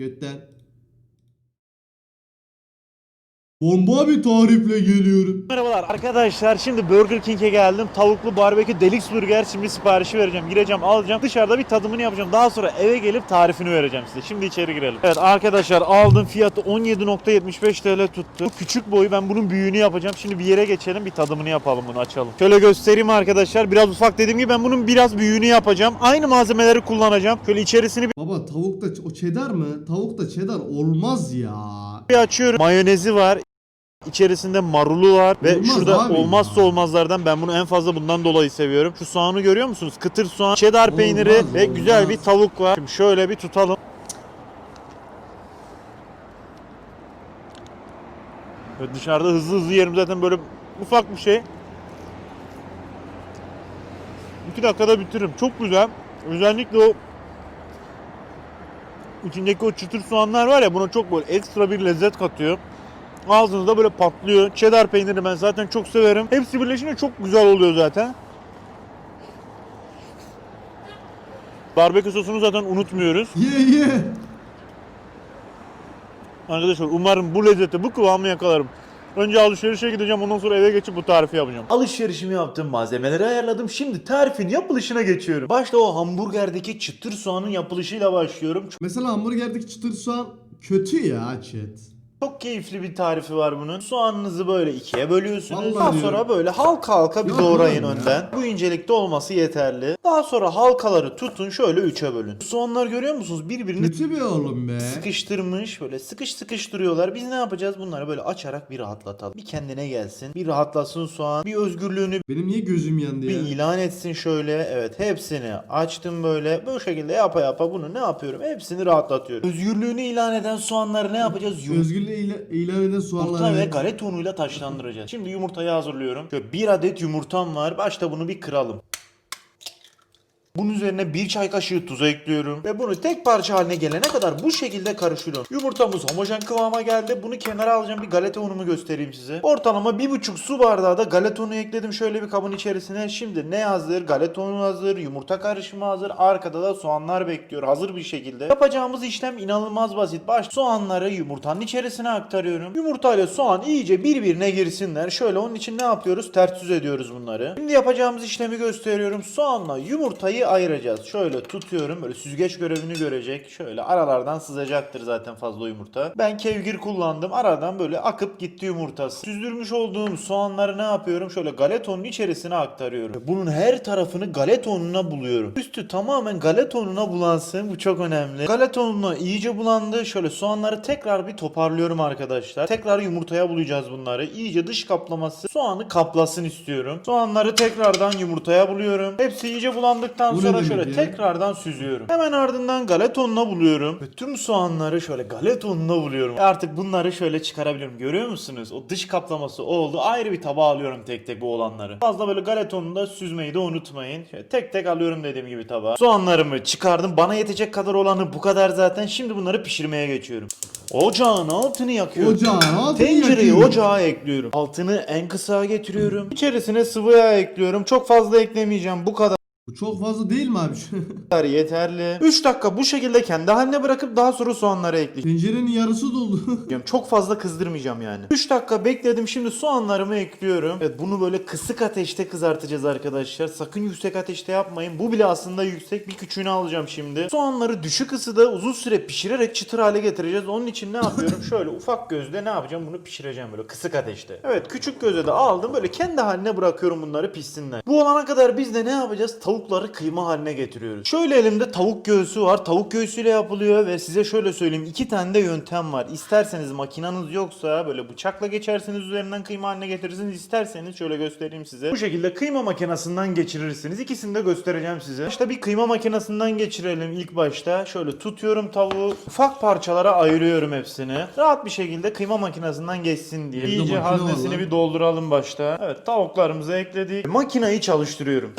Götten. Bomba bir tarifle geliyorum. Merhabalar arkadaşlar şimdi Burger King'e geldim. Tavuklu barbekü deluxe burger şimdi siparişi vereceğim. Gireceğim alacağım. Dışarıda bir tadımını yapacağım. Daha sonra eve gelip tarifini vereceğim size. Şimdi içeri girelim. Evet arkadaşlar aldım fiyatı 17.75 TL tuttu. Bu küçük boyu ben bunun büyüğünü yapacağım. Şimdi bir yere geçelim bir tadımını yapalım bunu açalım. Şöyle göstereyim arkadaşlar. Biraz ufak dediğim gibi ben bunun biraz büyüğünü yapacağım. Aynı malzemeleri kullanacağım. Şöyle içerisini bir Baba tavuk da o cheddar mı? Tavuk da cheddar olmaz ya. Bir açıyorum. Mayonezi var. İçerisinde marulu var ve Olmaz şurada abi olmazsa olmazlardan ben bunu en fazla bundan dolayı seviyorum. Şu soğanı görüyor musunuz? Kıtır soğan, cheddar peyniri Olmaz, ve güzel bir tavuk var. Şimdi şöyle bir tutalım. Ve dışarıda hızlı hızlı yerim zaten böyle ufak bir şey. 2 dakikada bitiririm. Çok güzel. Özellikle o içindeki o çıtır soğanlar var ya buna çok böyle ekstra bir lezzet katıyor. Ağzınızda böyle patlıyor. Cheddar peyniri ben zaten çok severim. Hepsi birleşince çok güzel oluyor zaten. Barbekü sosunu zaten unutmuyoruz. Ye ye. Arkadaşlar umarım bu lezzeti, bu kıvamı yakalarım. Önce alışverişe gideceğim ondan sonra eve geçip bu tarifi yapacağım. Alışverişimi yaptım, malzemeleri ayarladım. Şimdi tarifin yapılışına geçiyorum. Başta o hamburgerdeki çıtır soğanın yapılışıyla başlıyorum. Mesela hamburgerdeki çıtır soğan kötü ya chat. Çok keyifli bir tarifi var bunun. Soğanınızı böyle ikiye bölüyorsunuz. Vallahi Daha diyorum. sonra böyle halka halka bir doğrayın ya. önden. Bu incelikte olması yeterli. Daha sonra halkaları tutun şöyle üçe bölün. Soğanlar görüyor musunuz? Birbirini Kötü bir oğlum be. sıkıştırmış böyle sıkış sıkış duruyorlar. Biz ne yapacağız? Bunları böyle açarak bir rahatlatalım. Bir kendine gelsin. Bir rahatlasın soğan. Bir özgürlüğünü Benim niye gözüm yandı bir ya? ilan etsin şöyle. Evet hepsini açtım böyle. Bu şekilde yapa yapa bunu ne yapıyorum? Hepsini rahatlatıyorum. Özgürlüğünü ilan eden soğanları ne yapacağız? Yum- Özgürlüğü ile, ilan eden Yumurta soğanlar. ve galet unuyla taşlandıracağız. Şimdi yumurtayı hazırlıyorum. Şöyle bir adet yumurtam var. Başta bunu bir kıralım. Bunun üzerine bir çay kaşığı tuz ekliyorum. Ve bunu tek parça haline gelene kadar bu şekilde karıştırıyorum. Yumurtamız homojen kıvama geldi. Bunu kenara alacağım. Bir galeta unumu göstereyim size. Ortalama bir buçuk su bardağı da galeta unu ekledim şöyle bir kabın içerisine. Şimdi ne hazır? Galeta unu hazır. Yumurta karışımı hazır. Arkada da soğanlar bekliyor. Hazır bir şekilde. Yapacağımız işlem inanılmaz basit. Baş soğanları yumurtanın içerisine aktarıyorum. Yumurta ile soğan iyice birbirine girsinler. Şöyle onun için ne yapıyoruz? Ters yüz ediyoruz bunları. Şimdi yapacağımız işlemi gösteriyorum. Soğanla yumurtayı ayıracağız. Şöyle tutuyorum. Böyle süzgeç görevini görecek. Şöyle aralardan sızacaktır zaten fazla yumurta. Ben kevgir kullandım. Aradan böyle akıp gitti yumurtası. Süzdürmüş olduğum soğanları ne yapıyorum? Şöyle galetonun içerisine aktarıyorum. Bunun her tarafını galetonuna buluyorum. Üstü tamamen galetonuna bulansın. Bu çok önemli. Galetonuna iyice bulandı. Şöyle soğanları tekrar bir toparlıyorum arkadaşlar. Tekrar yumurtaya bulayacağız bunları. İyice dış kaplaması soğanı kaplasın istiyorum. Soğanları tekrardan yumurtaya buluyorum. Hepsi iyice bulandıktan Bu ne sonra şöyle ya? tekrardan süzüyorum. Hemen ardından galetonuna buluyorum. Ve tüm soğanları şöyle galetonuna buluyorum. E Artık bunları şöyle çıkarabiliyorum. Görüyor musunuz? O dış kaplaması oldu. Ayrı bir tabağa alıyorum tek tek bu olanları. Fazla böyle galetonunda süzmeyi de unutmayın. Şöyle tek tek alıyorum dediğim gibi tabağa. Soğanlarımı çıkardım. Bana yetecek kadar olanı bu kadar zaten. Şimdi bunları pişirmeye geçiyorum. Ocağın altını yakıyorum. Ocağın altını Tencereyi yakıyorum. ocağa ekliyorum. Altını en kısa getiriyorum. İçerisine sıvı yağ ekliyorum. Çok fazla eklemeyeceğim. Bu kadar. Bu çok fazla değil mi abi? kadar yeterli. 3 dakika bu şekilde kendi haline bırakıp daha sonra soğanları ekleyeceğim. Tencerenin yarısı doldu. Çok fazla kızdırmayacağım yani. 3 dakika bekledim şimdi soğanlarımı ekliyorum. Evet bunu böyle kısık ateşte kızartacağız arkadaşlar. Sakın yüksek ateşte yapmayın. Bu bile aslında yüksek. Bir küçüğünü alacağım şimdi. Soğanları düşük ısıda uzun süre pişirerek çıtır hale getireceğiz. Onun için ne yapıyorum? Şöyle ufak gözde ne yapacağım? Bunu pişireceğim böyle kısık ateşte. Evet küçük gözde de aldım. Böyle kendi haline bırakıyorum bunları pişsinler. Bu olana kadar biz de ne yapacağız? Tavukları kıyma haline getiriyoruz. Şöyle elimde tavuk göğsü var. Tavuk göğsüyle yapılıyor ve size şöyle söyleyeyim. iki tane de yöntem var. İsterseniz makinanız yoksa böyle bıçakla geçersiniz üzerinden kıyma haline getirirsiniz. İsterseniz şöyle göstereyim size. Bu şekilde kıyma makinesinden geçirirsiniz. İkisini de göstereceğim size. İşte bir kıyma makinesinden geçirelim ilk başta. Şöyle tutuyorum tavuğu. Ufak parçalara ayırıyorum hepsini. Rahat bir şekilde kıyma makinesinden geçsin diye. İyice haznesini bir dolduralım başta. Evet tavuklarımızı ekledik. Makinayı çalıştırıyorum.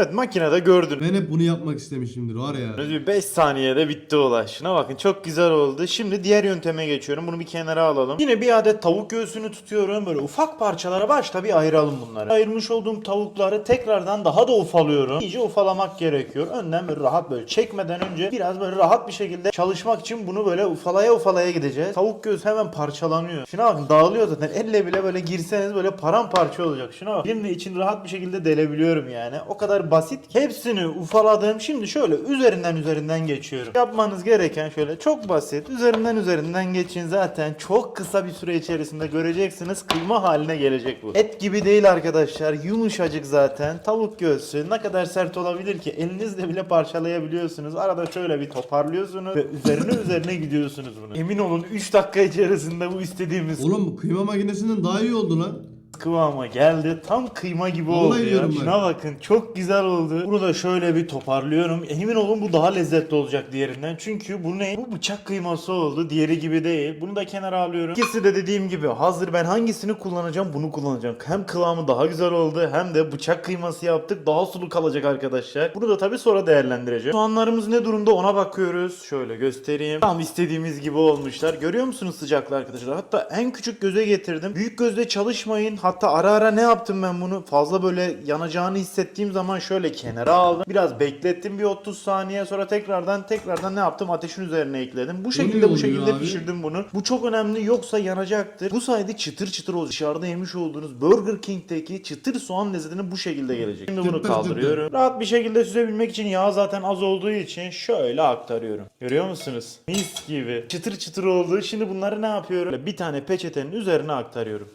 Evet makinede gördünüz. Ben hep bunu yapmak istemişimdir var ya. Bir 5 saniyede bitti olay. Şuna bakın çok güzel oldu. Şimdi diğer yönteme geçiyorum. Bunu bir kenara alalım. Yine bir adet tavuk göğsünü tutuyorum. Böyle ufak parçalara başta bir ayıralım bunları. Ayırmış olduğum tavukları tekrardan daha da ufalıyorum. İyice ufalamak gerekiyor. Önden böyle rahat böyle çekmeden önce biraz böyle rahat bir şekilde çalışmak için bunu böyle ufalaya ufalaya gideceğiz. Tavuk göğsü hemen parçalanıyor. Şuna bakın dağılıyor zaten. Elle bile böyle girseniz böyle paramparça olacak. Şuna bak. Elimle için rahat bir şekilde delebiliyorum yani. O kadar basit. Hepsini ufaladım. Şimdi şöyle üzerinden üzerinden geçiyorum. Yapmanız gereken şöyle çok basit. Üzerinden üzerinden geçin zaten. Çok kısa bir süre içerisinde göreceksiniz. Kıyma haline gelecek bu. Et gibi değil arkadaşlar. Yumuşacık zaten. Tavuk göğsü ne kadar sert olabilir ki? Elinizle bile parçalayabiliyorsunuz. Arada şöyle bir toparlıyorsunuz ve üzerine üzerine gidiyorsunuz bunu. Emin olun 3 dakika içerisinde bu istediğimiz Oğlum bu kıyma makinesinden daha iyi oldu lan. Kıvama geldi. Tam kıyma gibi oldu ya. ben. Şuna bakın çok güzel oldu. Bunu da şöyle bir toparlıyorum. Emin olun bu daha lezzetli olacak diğerinden. Çünkü bu ne? Bu bıçak kıyması oldu. Diğeri gibi değil. Bunu da kenara alıyorum. İkisi de dediğim gibi hazır. Ben hangisini kullanacağım? Bunu kullanacağım. Hem kıvamı daha güzel oldu hem de bıçak kıyması yaptık. Daha sulu kalacak arkadaşlar. Bunu da tabii sonra değerlendireceğim. Soğanlarımız ne durumda ona bakıyoruz. Şöyle göstereyim. Tam istediğimiz gibi olmuşlar. Görüyor musunuz sıcaklığı arkadaşlar? Hatta en küçük göze getirdim. Büyük gözle çalışmayın. Hatta ara ara ne yaptım ben bunu? Fazla böyle yanacağını hissettiğim zaman şöyle kenara aldım. Biraz beklettim bir 30 saniye sonra tekrardan tekrardan ne yaptım? Ateşin üzerine ekledim. Bu şekilde bu şekilde abi? pişirdim bunu. Bu çok önemli yoksa yanacaktır. Bu sayede çıtır çıtır olacak. Dışarıda yemiş olduğunuz Burger King'teki çıtır soğan lezzetinin bu şekilde gelecek. Şimdi bunu kaldırıyorum. Rahat bir şekilde süzebilmek için yağ zaten az olduğu için şöyle aktarıyorum. Görüyor musunuz? Mis gibi. Çıtır çıtır oldu. Şimdi bunları ne yapıyorum? Bir tane peçetenin üzerine aktarıyorum.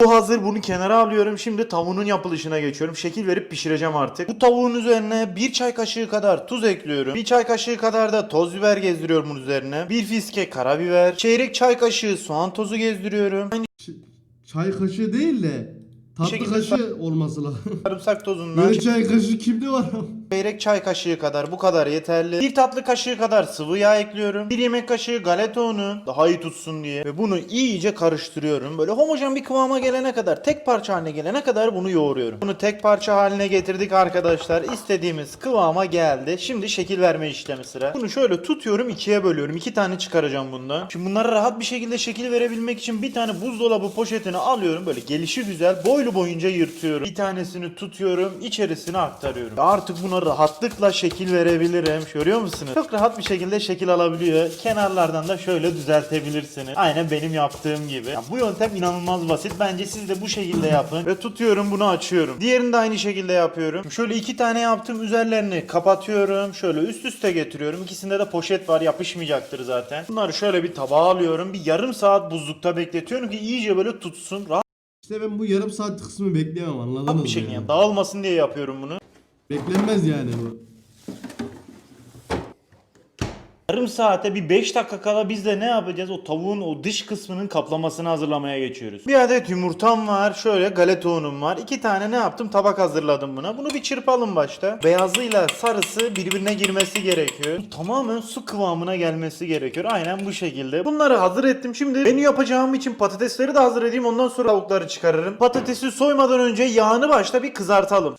Bu hazır bunu kenara alıyorum. Şimdi tavuğun yapılışına geçiyorum. Şekil verip pişireceğim artık. Bu tavuğun üzerine bir çay kaşığı kadar tuz ekliyorum. Bir çay kaşığı kadar da toz biber gezdiriyorum bunun üzerine. Bir fiske karabiber. Çeyrek çay kaşığı soğan tozu gezdiriyorum. Aynı Çay kaşığı değil de tatlı şekilde kaşığı olması lazım. sarımsak tozundan. Böyle çay kaşığı kimde var? Çeyrek çay kaşığı kadar bu kadar yeterli. Bir tatlı kaşığı kadar sıvı yağ ekliyorum. Bir yemek kaşığı galeta unu daha iyi tutsun diye. Ve bunu iyice karıştırıyorum. Böyle homojen bir kıvama gelene kadar, tek parça haline gelene kadar bunu yoğuruyorum. Bunu tek parça haline getirdik arkadaşlar. İstediğimiz kıvama geldi. Şimdi şekil verme işlemi sıra. Bunu şöyle tutuyorum ikiye bölüyorum. İki tane çıkaracağım bundan. Şimdi bunlara rahat bir şekilde şekil verebilmek için bir tane buzdolabı poşetini alıyorum. Böyle gelişi güzel boylu boyunca yırtıyorum. Bir tanesini tutuyorum. içerisine aktarıyorum. Artık buna rahatlıkla şekil verebilirim. Görüyor musunuz? Çok rahat bir şekilde şekil alabiliyor. Kenarlardan da şöyle düzeltebilirsiniz. Aynen benim yaptığım gibi. Ya bu yöntem inanılmaz basit. Bence siz de bu şekilde yapın. Ve tutuyorum bunu açıyorum. Diğerini de aynı şekilde yapıyorum. Şöyle iki tane yaptım. Üzerlerini kapatıyorum. Şöyle üst üste getiriyorum. İkisinde de poşet var. Yapışmayacaktır zaten. Bunları şöyle bir tabağa alıyorum. Bir yarım saat buzlukta bekletiyorum ki iyice böyle tutsun. Rahat İşte ben bu yarım saat kısmı bekleyemem anladınız mı? bir şekilde yani? yani dağılmasın diye yapıyorum bunu. Beklenmez yani bu. Yarım saate bir 5 dakika kala biz de ne yapacağız? O tavuğun o dış kısmının kaplamasını hazırlamaya geçiyoruz. Bir adet yumurtam var. Şöyle galeta unum var. İki tane ne yaptım? Tabak hazırladım buna. Bunu bir çırpalım başta. Beyazıyla sarısı birbirine girmesi gerekiyor. Tamamen su kıvamına gelmesi gerekiyor. Aynen bu şekilde. Bunları hazır ettim. Şimdi menü yapacağım için patatesleri de hazır edeyim. Ondan sonra tavukları çıkarırım. Patatesi soymadan önce yağını başta bir kızartalım.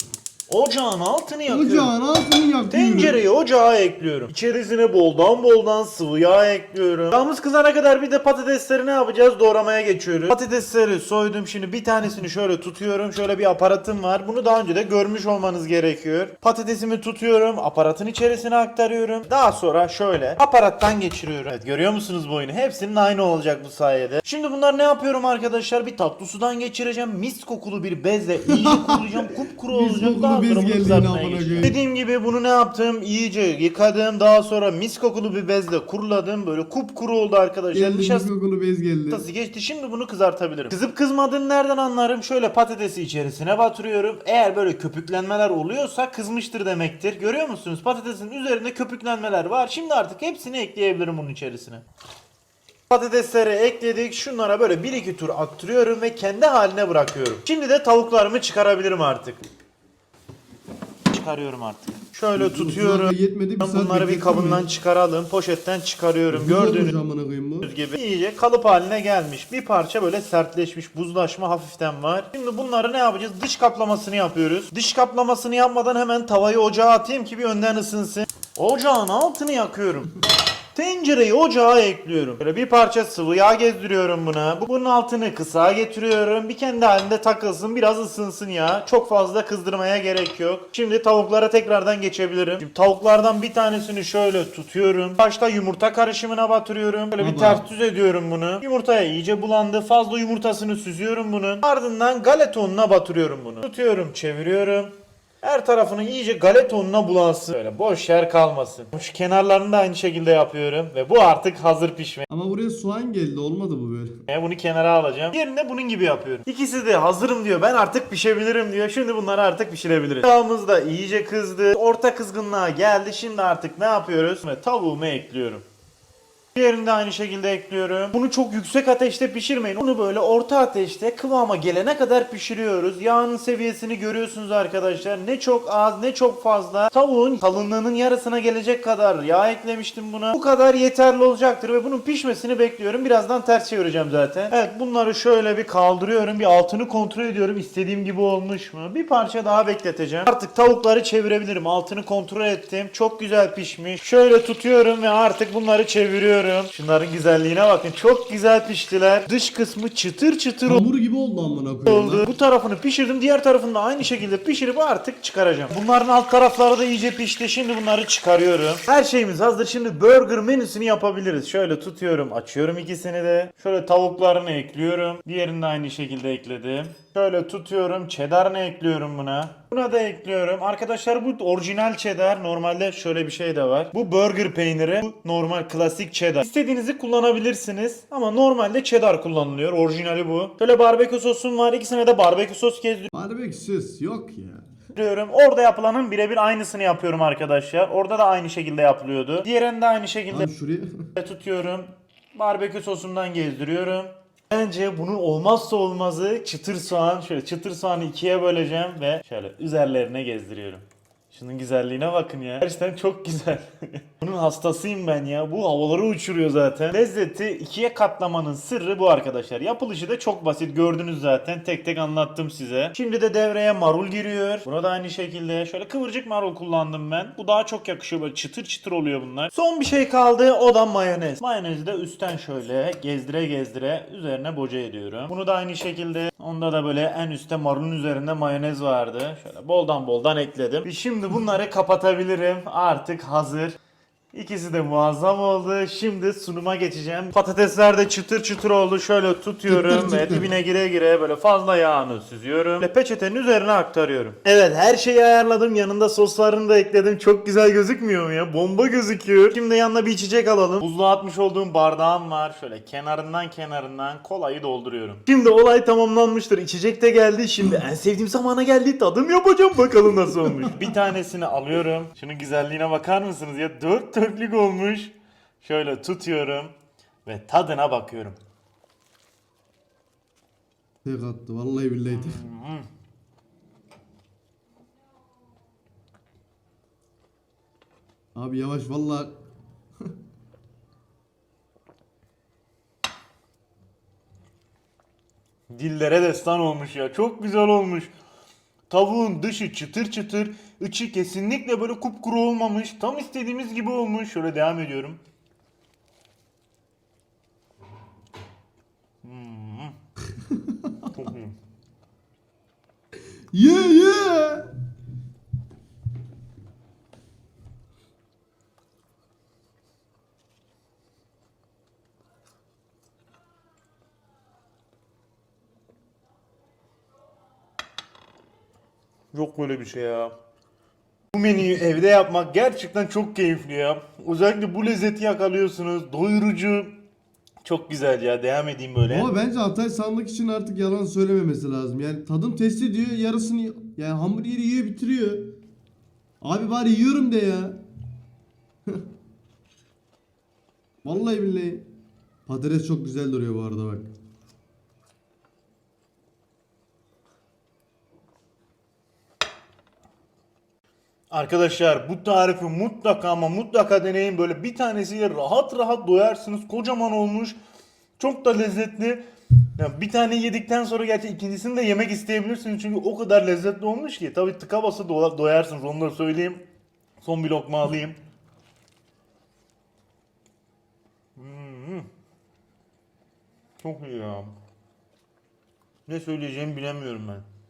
Ocağın altını yakıyorum. Ocağın altını yakıyorum. Tencereyi ocağa ekliyorum. İçerisine boldan boldan sıvı yağ ekliyorum. Yağımız kızana kadar bir de patatesleri ne yapacağız? Doğramaya geçiyoruz. Patatesleri soydum. Şimdi bir tanesini şöyle tutuyorum. Şöyle bir aparatım var. Bunu daha önce de görmüş olmanız gerekiyor. Patatesimi tutuyorum. Aparatın içerisine aktarıyorum. Daha sonra şöyle aparattan geçiriyorum. Evet görüyor musunuz bu oyunu? Hepsinin aynı olacak bu sayede. Şimdi bunlar ne yapıyorum arkadaşlar? Bir tatlı sudan geçireceğim. Mis kokulu bir bezle iyice kurulayacağım. Kupkuru olacak. Daha bunu geldi kızartmaya yine amına geçeceğim. koyayım. Dediğim gibi bunu ne yaptım? İyice yıkadım. Daha sonra mis kokulu bir bezle kuruladım. Böyle kupkuru oldu arkadaşlar. Geldi Nişasta mis kokulu bez geldi. geçti. Şimdi bunu kızartabilirim. Kızıp kızmadığını nereden anlarım? Şöyle patatesi içerisine batırıyorum. Eğer böyle köpüklenmeler oluyorsa kızmıştır demektir. Görüyor musunuz? Patatesin üzerinde köpüklenmeler var. Şimdi artık hepsini ekleyebilirim bunun içerisine. Patatesleri ekledik. Şunlara böyle 1-2 tur attırıyorum ve kendi haline bırakıyorum. Şimdi de tavuklarımı çıkarabilirim artık. Çıkarıyorum artık. Şöyle tutuyorum. Yetmedi bir saat Bunları bir beklettim kabından ya. çıkaralım. Poşetten çıkarıyorum. Olmuş Gördüğünüz amına koyayım bu. bu? gibi iyice kalıp haline gelmiş. Bir parça böyle sertleşmiş, buzlaşma hafiften var. Şimdi bunları ne yapacağız? Dış kaplamasını yapıyoruz. Dış kaplamasını yapmadan hemen tavayı ocağa atayım ki bir önden ısınsın. Ocağın altını yakıyorum. Tencereyi ocağa ekliyorum. Böyle bir parça sıvı yağ gezdiriyorum buna. Bu- Bunun altını kısa getiriyorum. Bir kendi halinde takılsın, biraz ısınsın ya. Çok fazla kızdırmaya gerek yok. Şimdi tavuklara tekrardan geçebilirim. Şimdi tavuklardan bir tanesini şöyle tutuyorum. Başta yumurta karışımına batırıyorum. Böyle bir ters düz ediyorum bunu. Yumurtaya iyice bulandı. Fazla yumurtasını süzüyorum bunun. Ardından galeta ununa batırıyorum bunu. Tutuyorum, çeviriyorum. Her tarafını iyice galeta ununa bulansın. Böyle boş yer kalmasın. Şu kenarlarını da aynı şekilde yapıyorum. Ve bu artık hazır pişmeye. Ama buraya soğan geldi olmadı bu böyle. Bunu kenara alacağım. Yerine bunun gibi yapıyorum. İkisi de hazırım diyor. Ben artık pişebilirim diyor. Şimdi bunları artık pişirebiliriz. Yağımız da iyice kızdı. Orta kızgınlığa geldi. Şimdi artık ne yapıyoruz? Ve tavuğumu ekliyorum. Diğerini de aynı şekilde ekliyorum. Bunu çok yüksek ateşte pişirmeyin. Onu böyle orta ateşte kıvama gelene kadar pişiriyoruz. Yağın seviyesini görüyorsunuz arkadaşlar. Ne çok az ne çok fazla. Tavuğun kalınlığının yarısına gelecek kadar yağ eklemiştim buna. Bu kadar yeterli olacaktır ve bunun pişmesini bekliyorum. Birazdan ters çevireceğim zaten. Evet bunları şöyle bir kaldırıyorum. Bir altını kontrol ediyorum. İstediğim gibi olmuş mu? Bir parça daha bekleteceğim. Artık tavukları çevirebilirim. Altını kontrol ettim. Çok güzel pişmiş. Şöyle tutuyorum ve artık bunları çeviriyorum. Şunların güzelliğine bakın. Çok güzel piştiler. Dış kısmı çıtır çıtır Hamur gibi oldu amına koyayım. oldu. lan. Bu tarafını pişirdim. Diğer tarafını da aynı şekilde pişirip artık çıkaracağım. Bunların alt tarafları da iyice pişti. Şimdi bunları çıkarıyorum. Her şeyimiz hazır. Şimdi burger menüsünü yapabiliriz. Şöyle tutuyorum. Açıyorum ikisini de. Şöyle tavuklarını ekliyorum. Diğerini de aynı şekilde ekledim. Şöyle tutuyorum. Cheddar'ını ekliyorum buna. Buna da ekliyorum. Arkadaşlar bu orijinal cheddar. Normalde şöyle bir şey de var. Bu burger peyniri. Bu normal klasik cheddar. İstediğinizi kullanabilirsiniz. Ama normalde cheddar kullanılıyor. Orijinali bu. Şöyle barbekü sosum var. İkisine de barbekü sos gezdiriyorum. Barbekü söz yok ya. Diyorum. Orada yapılanın birebir aynısını yapıyorum arkadaşlar. Orada da aynı şekilde yapılıyordu. Diğerinde aynı şekilde Abi şuraya tutuyorum. Barbekü sosundan gezdiriyorum. Bence bunun olmazsa olmazı çıtır soğan. Şöyle çıtır soğanı ikiye böleceğim ve şöyle üzerlerine gezdiriyorum. Şunun güzelliğine bakın ya. Gerçekten çok güzel. Bunun hastasıyım ben ya. Bu havaları uçuruyor zaten. Lezzeti ikiye katlamanın sırrı bu arkadaşlar. Yapılışı da çok basit. Gördünüz zaten. Tek tek anlattım size. Şimdi de devreye marul giriyor. Buna da aynı şekilde şöyle kıvırcık marul kullandım ben. Bu daha çok yakışıyor. Böyle çıtır çıtır oluyor bunlar. Son bir şey kaldı. O da mayonez. Mayonezi de üstten şöyle gezdire gezdire üzerine boca ediyorum. Bunu da aynı şekilde onda da böyle en üstte marulun üzerinde mayonez vardı. Şöyle boldan boldan ekledim. Şimdi bunları kapatabilirim. Artık hazır. İkisi de muazzam oldu. Şimdi sunuma geçeceğim. Patatesler de çıtır çıtır oldu. Şöyle tutuyorum Çıtır ve çıtır. dibine gire gire böyle fazla yağını süzüyorum. Ve peçetenin üzerine aktarıyorum. Evet her şeyi ayarladım. Yanında soslarını da ekledim. Çok güzel gözükmüyor mu ya? Bomba gözüküyor. Şimdi yanına bir içecek alalım. Buzluğa atmış olduğum bardağım var. Şöyle kenarından kenarından kolayı dolduruyorum. Şimdi olay tamamlanmıştır. İçecek de geldi. Şimdi en sevdiğim zamana geldi. Tadım yapacağım. Bakalım nasıl olmuş. bir tanesini alıyorum. Şunun güzelliğine bakar mısınız ya? Dört dörtlük olmuş. Şöyle tutuyorum ve tadına bakıyorum. tek attı vallahi billahi tek. Abi yavaş vallahi Dillere destan olmuş ya. Çok güzel olmuş. Tavuğun dışı çıtır çıtır, içi kesinlikle böyle kupkuru olmamış. Tam istediğimiz gibi olmuş. Şöyle devam ediyorum. Hmm. Çok iyi. ye ye. Yok böyle bir şey ya. Bu menüyü evde yapmak gerçekten çok keyifli ya. Özellikle bu lezzeti yakalıyorsunuz. Doyurucu. Çok güzel ya. Devam edeyim böyle. Ama bence Hatay sandık için artık yalan söylememesi lazım. Yani tadım test ediyor yarısını yani hamburgeri yiyor bitiriyor. Abi bari yiyorum de ya. Vallahi billahi. Patates çok güzel duruyor bu arada bak. Arkadaşlar bu tarifi mutlaka ama mutlaka deneyin. Böyle bir tanesiyle rahat rahat doyarsınız. Kocaman olmuş. Çok da lezzetli. Yani bir tane yedikten sonra gerçi ikincisini de yemek isteyebilirsiniz. Çünkü o kadar lezzetli olmuş ki. Tabii tıka basa do- doyarsınız onu da söyleyeyim. Son bir lokma alayım. Hmm. Çok iyi ya. Ne söyleyeceğimi bilemiyorum ben.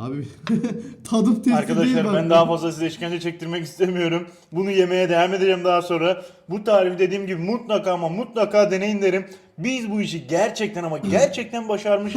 Abi tadım testi Arkadaşlar bak. ben daha fazla size işkence çektirmek istemiyorum. Bunu yemeye devam edeceğim daha sonra. Bu tarifi dediğim gibi mutlaka ama mutlaka deneyin derim. Biz bu işi gerçekten ama gerçekten başarmışız.